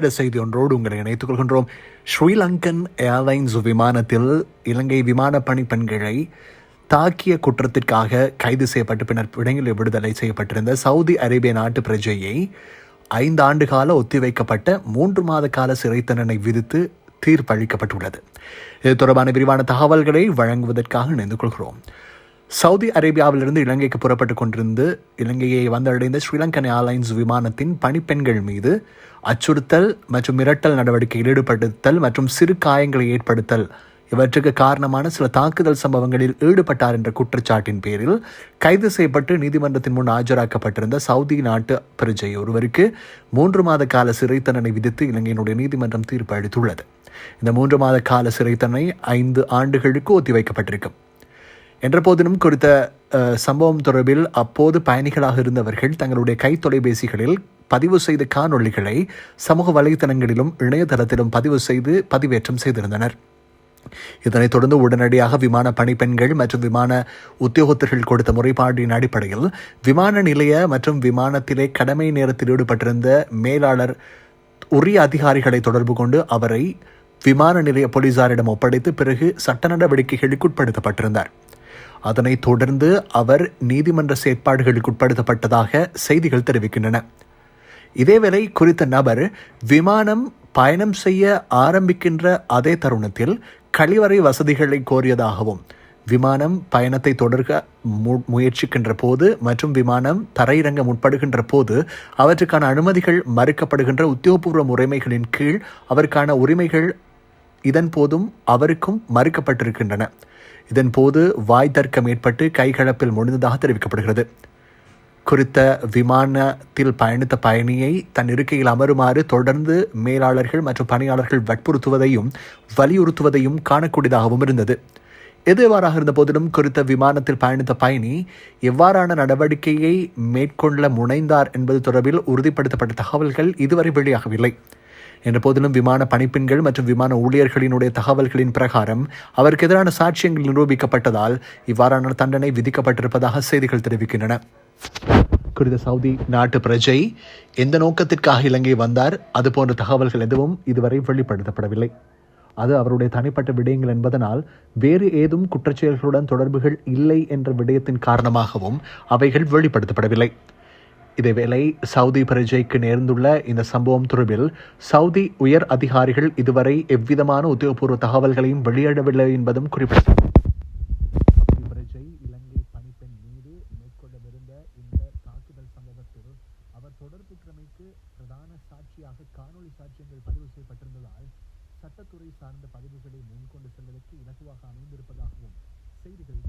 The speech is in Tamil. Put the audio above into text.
செய்தி ஒன்றோடு உங்களை இணைத்துக் கொள்கின்றோம். ஸ்ரீலங்கன் ஏர்லைன்ஸ் விமானத்தில் இலங்கை விமான பணிப்பெண்களை தாக்கிய குற்றத்திற்காக கைது செய்யப்பட்டு பின்னர் பிணையில் விடுதலை செய்யப்பட்டிருந்த சவுதி அரேபிய நாட்டு பிரஜையை ஐந்து ஆண்டு கால ஒத்திவைக்கப்பட்ட மூன்று மாத கால சிறை தண்டனை விதித்து தீர்ப்பளிக்கப்பட்டுள்ளது. இது தொடர்பான விரிவான தகவல்களை வழங்குவதற்காக இணைந்து கொள்கிறோம். சவுதி அரேபியாவிலிருந்து இலங்கைக்கு புறப்பட்டு கொண்டிருந்து இலங்கையை வந்தடைந்த ஸ்ரீலங்கன் ஏர்லைன்ஸ் விமானத்தின் பணிப்பெண்கள் மீது அச்சுறுத்தல் மற்றும் மிரட்டல் நடவடிக்கையில் ஈடுபடுத்தல் மற்றும் சிறு காயங்களை ஏற்படுத்தல் இவற்றுக்கு காரணமான சில தாக்குதல் சம்பவங்களில் ஈடுபட்டார் என்ற குற்றச்சாட்டின் பேரில் கைது செய்யப்பட்டு நீதிமன்றத்தின் முன் ஆஜராக்கப்பட்டிருந்த சவுதி நாட்டு பிரஜை ஒருவருக்கு மூன்று மாத கால சிறை தண்டனை விதித்து இலங்கையினுடைய நீதிமன்றம் தீர்ப்பு அளித்துள்ளது. இந்த மூன்று மாத கால சிறை தண்டனை ஐந்து ஆண்டுகளுக்கு ஒத்திவைக்கப்பட்டிருக்கும். என்றபோதினும் குறித்த சம்பவம் தொடர்பில் அப்போது பயணிகளாக இருந்தவர்கள் தங்களுடைய கை தொலைபேசிகளில் பதிவு செய்த காணொளிகளை சமூக வலைத்தளங்களிலும் இணையதளத்திலும் பதிவு செய்து பதிவேற்றம் செய்திருந்தனர். இதனைத் தொடர்ந்து உடனடியாக விமான பணிப்பெண்கள் மற்றும் விமான உத்தியோகத்தர்கள் கொடுத்த முறைப்பாட்டின் அடிப்படையில் விமான நிலைய மற்றும் விமானத்திலே கடமை நேரத்தில் ஈடுபட்டிருந்த மேலாளர் உரிய அதிகாரிகளை தொடர்பு கொண்டு அவரை விமான நிலைய போலீசாரிடம் ஒப்படைத்து பிறகு சட்ட நடவடிக்கைகளுக்கு உட்படுத்தப்பட்டிருந்தார். அதனைத் தொடர்ந்து அவர் நீதிமன்ற செயற்பாடுகளுக்கு உட்படுத்தப்பட்டதாக செய்திகள் தெரிவிக்கின்றன. இதேவேளை குறித்த நபர் விமானம் பயணம் செய்ய ஆரம்பிக்கின்ற அதே தருணத்தில் கழிவறை வசதிகளை கோரியதாகவும் விமானம் பயணத்தை தொடர்க மு- முயற்சிக்கின்ற போது மற்றும் விமானம் தரையிறங்க முற்படுகின்ற போது அவற்றுக்கான அனுமதிகள் மறுக்கப்படுகின்ற உத்தியோகபூர்வ முறைமைகளின் கீழ் அவருக்கான உரிமைகள் இதன் போதும் அவருக்கும் மறுக்கப்பட்டிருக்கின்றன. இதன் போது வாய் தர்க்கம் ஏற்பட்டு கைகலப்பில் முடிந்ததாக தெரிவிக்கப்படுகிறது. குறித்த விமானத்தில் பயணித்த பயணியை தன் இருக்கையில் அமருமாறு தொடர்ந்து மேலாளர்கள் மற்றும் பணியாளர்கள் வற்புறுத்துவதையும் வலியுறுத்துவதையும் காணக்கூடியதாகவும் இருந்தது. எதுவாறாக இருந்த போதிலும் குறித்த விமானத்தில் பயணித்த பயணி எவ்வாறான நடவடிக்கையை மேற்கொள்ள முனைந்தார் என்பது தொடர்பில் உறுதிப்படுத்தப்பட்ட தகவல்கள் இதுவரை வெளியாகவில்லை. என்ற போதிலும் விமான பணிப்பெண்கள் மற்றும் விமான ஊழியர்களினுடைய தகவல்களின் பிரகாரம் அவருக்கு எதிரான சாட்சியங்கள் நிரூபிக்கப்பட்டதால் இவ்வாறான தண்டனை விதிக்கப்பட்டிருப்பதாக செய்திகள் தெரிவிக்கின்றன. குறித்த சவுதி நாட்டு பிரஜை எந்த நோக்கத்திற்காக இலங்கை வந்தார் அது போன்ற தகவல்கள் எதுவும் இதுவரை வெளிப்படுத்தப்படவில்லை. அது அவருடைய தனிப்பட்ட விடயங்கள் என்பதனால் வேறு ஏதும் குற்றச்செயல்களுடன் தொடர்புகள் இல்லை என்ற விடயத்தின் காரணமாகவும் அவைகள் வெளிப்படுத்தப்படவில்லை. இதேவேளை சவுதி பிரஜைக்கு நேர்ந்துள்ள இந்த சம்பவம் தொடர்பில் சவுதி உயர் அதிகாரிகள் இதுவரை எவ்விதமான உத்தியோகபூர்வ தகவல்களையும் வெளியிடவில்லை என்பதும் குறிப்பிட்டது சவுதி பிரஜை இலங்கை பணிப்பெண் மீது மேற்கொள்ளவிருந்த இந்த தாக்குதல் சம்பவத்தில் அவர் தொடர்பு கிழமைக்கு பிரதான சாட்சியாக காணொளி சாட்சியங்கள் பதிவு செய்யப்பட்டிருந்ததால் சட்டத்துறை சார்ந்த பதிவுகளை முன்கொண்டு செல்வதற்கு இலகுவாக அமைந்திருப்பதாகவும் செய்திகள்